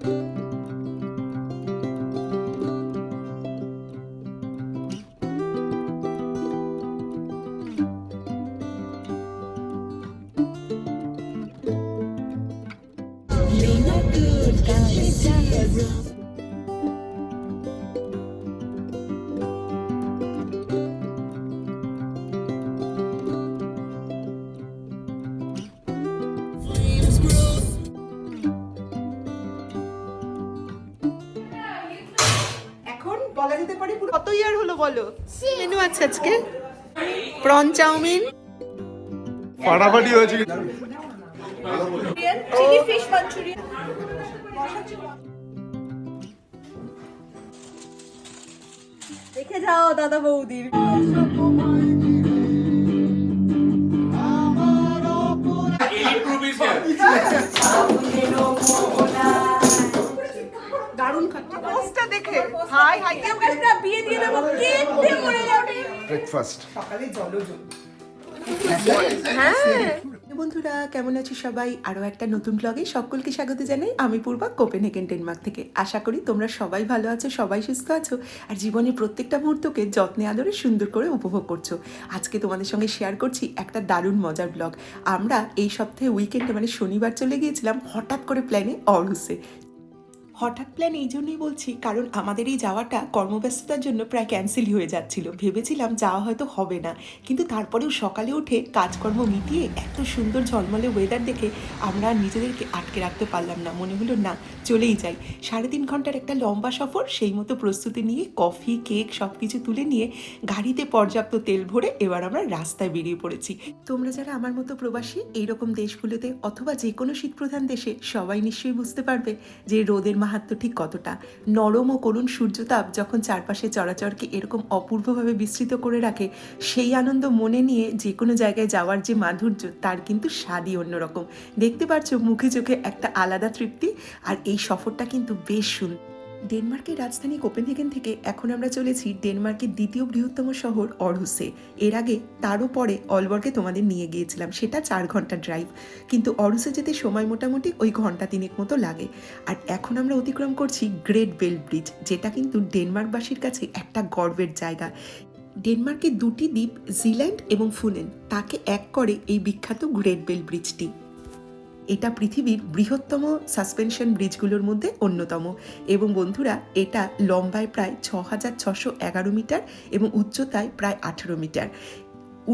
এখন ইয়ার হলো বলো? মেনু আছে আজকে? প্রন চাউমিন ফাটাফাটি হয়েছে। চিলি ফিশ দেখে যাও দাদা বৌদির। পোস্টটা দেখে। হাই হাই। বিয়ে দিয়ে দেবো। মরে যাবে ব্রেকফাস্ট সকালে জলজ হ্যাঁ। বন্ধুরা কেমন আছো সবাই? আরও একটা নতুন ব্লগে সকলকে স্বাগত জানাই। আমি পূর্বা কোপেনহেগেন ডেনমার্ক থেকে। আশা করি তোমরা সবাই ভালো আছো সবাই সুস্থ আছো আর জীবনের প্রত্যেকটা মুহূর্তকে যত্নে আদরে সুন্দর করে উপভোগ করছ। আজকে তোমাদের সঙ্গে শেয়ার করছি একটা দারুণ মজার ব্লগ আমরা এই সপ্তাহে উইকেন্ডে মানে শনিবার চলে গিয়েছিলাম হঠাৎ করে প্ল্যানে অরহুসে হঠাৎ প্ল্যান এই জন্যই বলছি, কারণ আমাদের এই যাওয়াটা কর্মব্যস্ততার জন্য প্রায় ক্যান্সেলই হয়ে যাচ্ছিল। ভেবেছিলাম যাওয়া হয়তো হবে না। কিন্তু তারপরেও সকালে উঠে কাজকর্ম মিটিয়ে এত সুন্দর ঝলমলে ওয়েদার দেখে আমরা নিজেদেরকে আটকে রাখতে পারলাম না। মনে হলো, না, চলেই যাই। সাড়ে তিন ঘণ্টার একটা লম্বা সফর, সেই মতো প্রস্তুতি নিয়ে কফি কেক সব কিছু তুলে নিয়ে গাড়িতে পর্যাপ্ত তেল ভরে এবার আমরা রাস্তায় বেরিয়ে পড়েছি। তোমরা যারা আমার মতো প্রবাসী, এইরকম দেশগুলোতে অথবা যে কোনো শীতপ্রধান দেশে, সবাই নিশ্চয়ই বুঝতে পারবে যে রোদের মাহাত্ম ঠিক কতটা? নরম ও করুণ সূর্যতাপ, যখন চারপাশে চরাচরকে এরকম অপূর্বভাবে বিস্তৃত করে রাখে, সেই আনন্দ মনে নিয়ে যে কোনো জায়গায় যাওয়ার যে মাধুর্য, তার কিন্তু স্বাদই অন্যরকম। দেখতে পাচ্ছ মুখে চোখে একটা আলাদা তৃপ্তি, আর এই সফরটা কিন্তু বেশ সুন্দর ডেনমার্কের রাজধানী কোপেনহেগেন থেকে এখন আমরা চলেছি ডেনমার্কের দ্বিতীয় বৃহত্তম শহর অরহুসে। এর আগে তারও পরে অলবর্গে তোমাদের নিয়ে গিয়েছিলাম। সেটা চার ঘণ্টা ড্রাইভ কিন্তু অরহুসে যেতে সময় মোটামুটি ওই ঘণ্টা তিনেক মতো লাগে। আর এখন আমরা অতিক্রম করছি গ্রেট বেল ব্রিজ যেটা কিন্তু ডেনমার্কবাসীর কাছে একটা গর্বের জায়গা। ডেনমার্কের দুটি দ্বীপ জিল্যান্ড এবং ফুনেন তাকে এক করে এই বিখ্যাত গ্রেট বেল ব্রিজটি এটা পৃথিবীর বৃহত্তম সাসপেনশন ব্রিজগুলোর মধ্যে অন্যতম। এবং বন্ধুরা, এটা লম্বায় প্রায় ছ হাজার ছশো এগারো মিটার এবং উচ্চতায় প্রায় আঠেরো মিটার।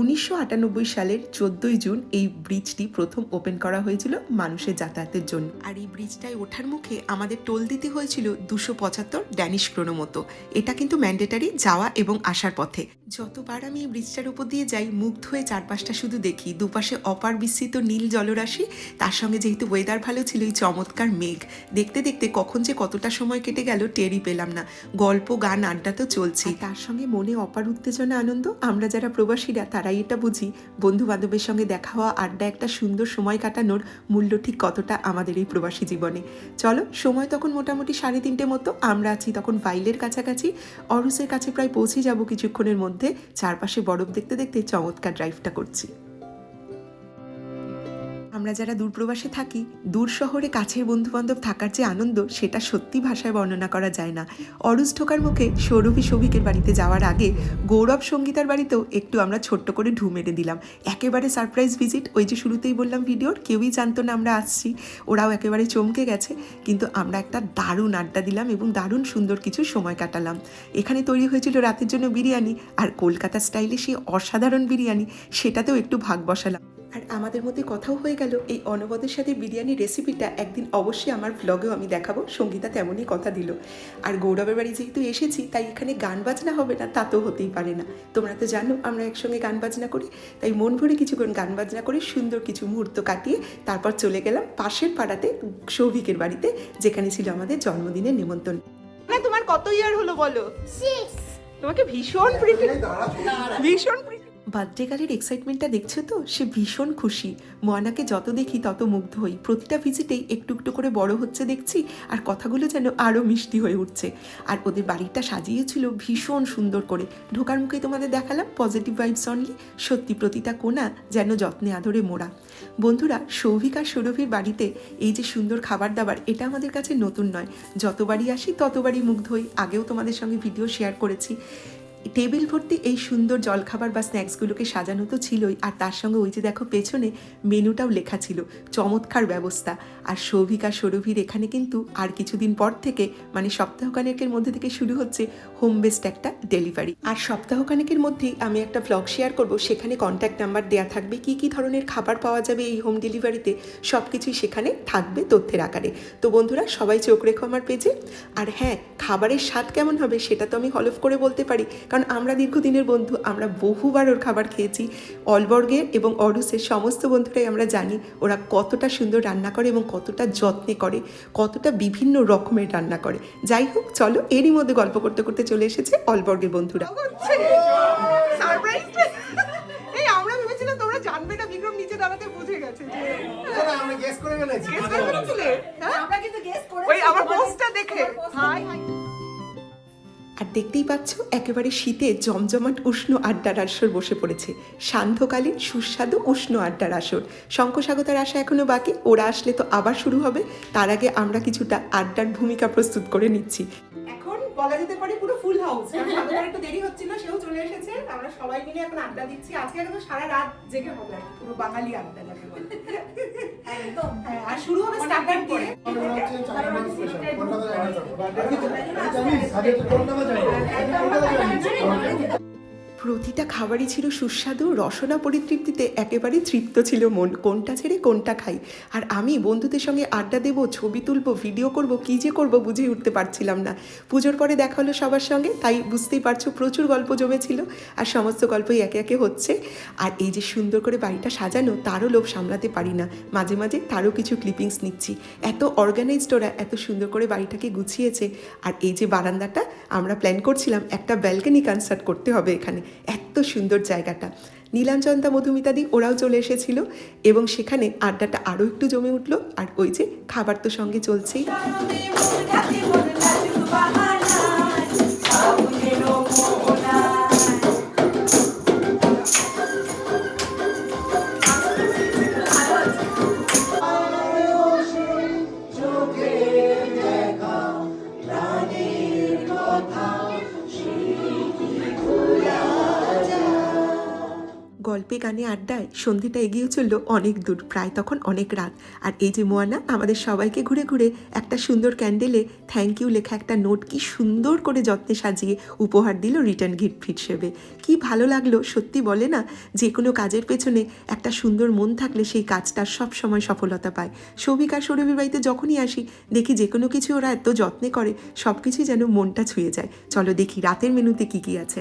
উনিশশো আটানব্বই সালের চোদ্দই জুন এই ব্রিজটি প্রথম ওপেন করা হয়েছিল মানুষের যাতায়াতের জন্য। আর এই ব্রিজটায় ওঠার মুখে আমাদের টোল দিতে হয়েছিল দুশো পঁচাত্তর ড্যানিশ ক্রোনো মতো। এটা কিন্তু ম্যান্ডেটারি যাওয়া এবং আসার পথে। যতবার আমি এই ব্রিজটার উপর দিয়ে যাই, মুগ্ধ হয়ে চারপাশটা শুধু দেখি। দুপাশে অপার বিস্তৃত নীল জলরাশি, তার সঙ্গে যেহেতু ওয়েদার ভালো ছিল, এই চমৎকার মেঘ। দেখতে দেখতে কখন যে কতটা সময় কেটে গেল, টেরই পেলাম না। গল্প, গান, আড্ডা তো চলছে তার সঙ্গে মনে অপার উত্তেজনা, আনন্দ, আমরা যারা প্রবাসীরা তারাই এটা বুঝি বন্ধু বান্ধবের সঙ্গে দেখা হওয়া, আড্ডা একটা সুন্দর সময় কাটানোর মূল্য ঠিক কতটা আমাদের এই প্রবাসী জীবনে। চলো, সময় তখন মোটামুটি সাড়ে তিনটে মতো, আমরা আছি তখন ভাইলের কাছাকাছি। অরুসের কাছে প্রায় পৌঁছে যাব কিছুক্ষণের মধ্যে, চারপাশে বরফ দেখতে দেখতে চমৎকার ড্রাইভটা করছি। আমরা যারা দূরপ্রবাসে থাকি, দূর শহরে কাছের বন্ধু বান্ধব থাকার যে আনন্দ, সেটা সত্যি ভাষায় বর্ণনা করা যায় না। অরুজ ঢোকার মুখে সৌরভী সৌভিকের বাড়িতে যাওয়ার আগে গৌরব সঙ্গীতার বাড়িতেও একটু আমরা ছোট্ট করে ঢু মেরে দিলাম। একেবারে সারপ্রাইজ ভিজিট, ওই যে শুরুতেই বললাম ভিডিওর, কেউই জানতো না আমরা আসছি। ওরাও একেবারে চমকে গেছে, কিন্তু আমরা একটা দারুণ আড্ডা দিলাম এবং দারুণ সুন্দর কিছু সময় কাটালাম। এখানে তৈরি হয়েছিল রাতের জন্য বিরিয়ানি, আর কলকাতা স্টাইলে সেই অসাধারণ বিরিয়ানি, সেটাতেও একটু ভাগ বসালাম। আর আমাদের মধ্যে কথাও হয়ে গেল এই অনবদের সাথে বিরিয়ানির রেসিপিটা একদিন অবশ্যই আমার ভ্লগেও আমি দেখাবো। সঙ্গীতা তেমনই কথা দিল। আর গৌরবের বাড়ি যেহেতু এসেছি তাই এখানে গান বাজনা হবে না তা তো হতেই পারে না। তোমরা তো জানো আমরা একসঙ্গে গান বাজনা করি তাই মন ভরে কিছুক্ষণ গান বাজনা করে সুন্দর কিছু মুহূর্ত কাটিয়ে তারপর চলে গেলাম পাশের পাড়াতে সৌভিকের বাড়িতে যেখানে ছিল আমাদের জন্মদিনের নিমন্ত্রণ। না তোমার কত ইয়ার হলো বলো? তোমাকে ভীষণ ভীষণ বার্থডে গার্লের এক্সাইটমেন্টটা দেখছ তো? সে ভীষণ খুশি। ময়নাকে যত দেখি তত মুগ্ধ হই। প্রতিটা ভিজিটেই একটু একটু করে বড় হচ্ছে দেখছি, আর কথাগুলো যেন আরও মিষ্টি হয়ে উঠছে। আর ওদের বাড়িটা সাজিয়েছিল ভীষণ সুন্দর করে। ঢোকার মুখে তোমাদের দেখালাম পজিটিভ ভাইবস অনলি সত্যি প্রতিটা কোণা যেন যত্নে আদরে মোড়া। বন্ধুরা, সৌভিক আর সৌরভীর বাড়িতে এই যে সুন্দর খাবার দাবার এটা আমাদের কাছে নতুন নয়। যতবারই আসি ততবারই মুগ্ধ হই। আগেও তোমাদের সঙ্গে ভিডিও শেয়ার করেছি। টেবিল ভর্তি এই সুন্দর জলখাবার বা স্ন্যাক্সগুলোকে সাজানো তো ছিলই। আর তার সঙ্গে ওই যে দেখো পেছনে মেনুটাও লেখা ছিল, চমৎকার ব্যবস্থা। আর সৌভিক সৌরভীর এখানে কিন্তু আর কিছুদিন পর থেকে মানে সপ্তাহখানেকের মধ্যে থেকে শুরু হচ্ছে হোম বেসড একটা ডেলিভারি আর সপ্তাহখানেকের মধ্যেই আমি একটা ব্লগ শেয়ার করব, সেখানে কন্ট্যাক্ট নাম্বার দেওয়া থাকবে, কি কি ধরনের খাবার পাওয়া যাবে এই হোম ডেলিভারিতে সব কিছুই সেখানে থাকবে তথ্যের আকারে। তো বন্ধুরা, সবাই চোখ রেখো আমার পেজে আর হ্যাঁ খাবারের স্বাদ কেমন হবে সেটা তো আমি হলফ করে বলতে পারি আমরা দীর্ঘদিনের বন্ধু আমরা বহুবার ওর খাবার খেয়েছি। অলবর্গের এবং অরুসের সমস্ত বন্ধুরাই আমরা জানি ওরা কতটা সুন্দর রান্না করে এবং কতটা যত্নে করে কতটা বিভিন্ন রকমের রান্না করে। যাই হোক চলো এরই মধ্যে গল্প করতে করতে চলে এসেছে অলবর্গের বন্ধুরা। আমরা ভেবেছিলাম তোমরা জানবে না বিক্রম নিচে দাঁড়াতে বুঝে গেছে আমরা গেস করে ফেলেছি। আমরা কিন্তু গেস করেছি ওই আমার পোস্টটা দেখে। হাই হাই আর দেখতেই পাচ্ছ একেবারে শীতে জমজমাট উষ্ণ আড্ডার আসর বসে পড়েছে সান্ধ্যকালীন সুস্বাদু উষ্ণ আড্ডার আসর শঙ্কসাগতার আশা এখনও বাকি ওরা আসলে তো আবার শুরু হবে তার আগে আমরা কিছুটা আড্ডার ভূমিকা প্রস্তুত করে নিচ্ছি এখন বলা যেতে পারে পুরো ফুল হাউস একটু দেরি হচ্ছিল সেও চলে এসেছে আমরা সবাই মিলে এখন আড্ডা দিচ্ছি আজকে একদম সারা রাত জেগে হবে পুরো বাঙালি আড্ডা যাকে বলে একদম হ্যাঁ, আর শুরু হবে স্টার্টার দিয়ে আগে তো ফোন দেওয়া যায় প্রতিটা খাবারই ছিল সুস্বাদু, রসনা পরিতৃপ্তিতে একেবারে তৃপ্ত ছিল মন, কোনটা ছেড়ে কোনটা খাই। আর আমি বন্ধুদের সঙ্গে আড্ডা দেবো, ছবি তুলবো, ভিডিও করব, কী যে করব বুঝে উঠতে পারছিলাম না। পুজোর পরে দেখা হলো সবার সঙ্গে, তাই বুঝতেই পারছ প্রচুর গল্প জমেছিল আর সমস্ত গল্পই একে একে হচ্ছে। আর এই যে সুন্দর করে বাড়িটা সাজানো, তারও লোভ সামলাতে পারি না। মাঝে মাঝে তারও কিছু ক্লিপিংস নিচ্ছি। এত অর্গানাইজড ওরা এত সুন্দর করে বাড়িটাকে গুছিয়েছে। আর এই যে বারান্দাটা, আমরা প্ল্যান করছিলাম একটা ব্যালকনি কনসার্ট করতে হবে এখানে। এত সুন্দর জায়গাটা। নীলাঞ্চন্দা মধুমিতাদি ওরাও চলে এসেছিল এবং সেখানে আড্ডাটা আরও একটু জমে উঠল। আর ওই যে খাবার তো সঙ্গে চলছেই। গল্পে গানে আড্ডায় সন্ধেটা এগিয়ে চলল অনেক দূর, প্রায় তখন অনেক রাত। আর এই যে মোয়ানা, আমাদের সবাইকে ঘুরে ঘুরে একটা সুন্দর ক্যান্ডেলে থ্যাংক ইউ লেখা একটা নোট কি সুন্দর করে যত্নে সাজিয়ে উপহার দিল রিটার্ন গিফট হিসেবে। কি ভালো লাগল, সত্যি বলে না? যে কোনো কাজের পেছনে একটা সুন্দর মন থাকলে সেই কাজটা সব সময় সফলতা পায়। সৌভিক আর সৌরভীর বাড়িতে যখনই আসি, দেখি যে কোনো কিছু ওরা এত যত্নে করে সব কিছুই যেন মনটা ছুঁয়ে যায়। চলো দেখি রাতের মেনুতে কি কি আছে।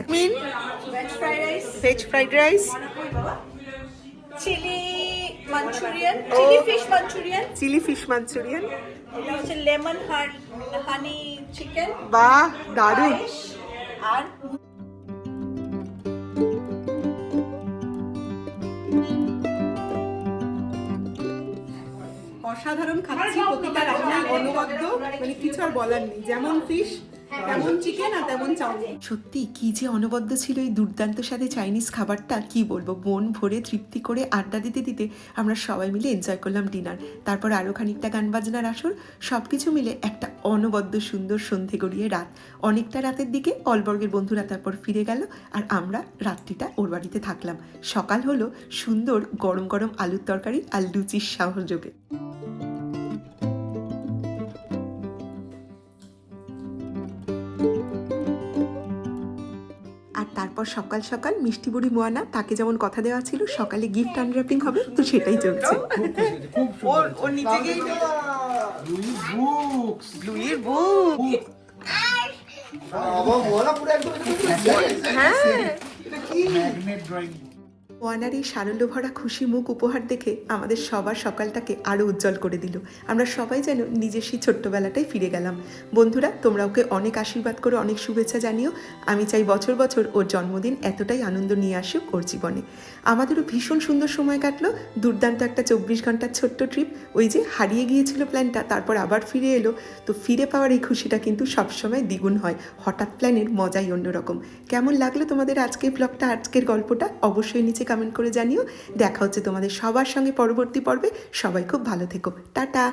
Veg fried rice chilli Manchurian chilli fish Manchurian chilli fish Manchurian এটা হচ্ছে লেমন হানি চিকেন বাহ দারুণ আর অসাধারণ খাচ্ছি প্রতিটা রান্না অনবদ্য। মানে কিছু আর বলার নেই। যেমন ফিশ তেমন চিকেন আর তেমন চাউমিন? সত্যি, কি যে অনবদ্য ছিল এই দুর্দান্ত সাথে চাইনিজ খাবারটা, কি বলব? মন ভরে তৃপ্তি করে আড্ডা দিতে দিতে আমরা সবাই মিলে এনজয় করলাম ডিনার তারপর আরও খানিকটা গান বাজনার আসর সব কিছু মিলে একটা অনবদ্য সুন্দর সন্ধে গড়িয়ে রাত। অনেকটা রাতের দিকে অলবর্গের বন্ধুরা তারপর ফিরে গেল আর আমরা রাত্রিটা ওর বাড়িতে থাকলাম। সকাল হলো সুন্দর গরম গরম আলুর তরকারি আর লুচির সহযোগে তারপর সকাল সকাল মিষ্টি বুড়ি মোয়ানা তাকে যেমন কথা দেওয়া ছিল সকালে গিফট আনরাপিং হবে তো সেটাই চলছে। ওর ওর নিচে গিয়ে বুকস। লুইয়ের বুক। বাবা মোলা পুরো একদম হ্যাঁ। ওয়ানার এই সারল্য ভরা খুশি মুখ উপহার দেখে আমাদের সবার সকালটাকে আরও উজ্জ্বল করে দিল। আমরা সবাই যেন নিজের সেই ছোট্টবেলাটাই ফিরে গেলাম। বন্ধুরা, তোমরা ওকে অনেক আশীর্বাদ করে, অনেক শুভেচ্ছা জানিও। আমি চাই বছর বছর ওর জন্মদিন এতটাই আনন্দ নিয়ে আসুক ওর জীবনে। আমাদেরও ভীষণ সুন্দর সময় কাটলো। দুর্দান্ত একটা চব্বিশ ঘণ্টার ছোট্ট ট্রিপ ওই যে হারিয়ে গিয়েছিল প্ল্যানটা তারপর আবার ফিরে এলো। তো ফিরে পাওয়ার এই খুশিটা কিন্তু সবসময় দ্বিগুণ হয়। হঠাৎ প্ল্যানের মজাই অন্যরকম। কেমন লাগল তোমাদের আজকের ব্লগটা আজকের গল্পটা? অবশ্যই নিচে কমেন্ট করে জানিও। দেখা হচ্ছে তোমাদের সবার সঙ্গে পরবর্তী পর্বে। সবাই খুব ভালো থেকো। টাটা!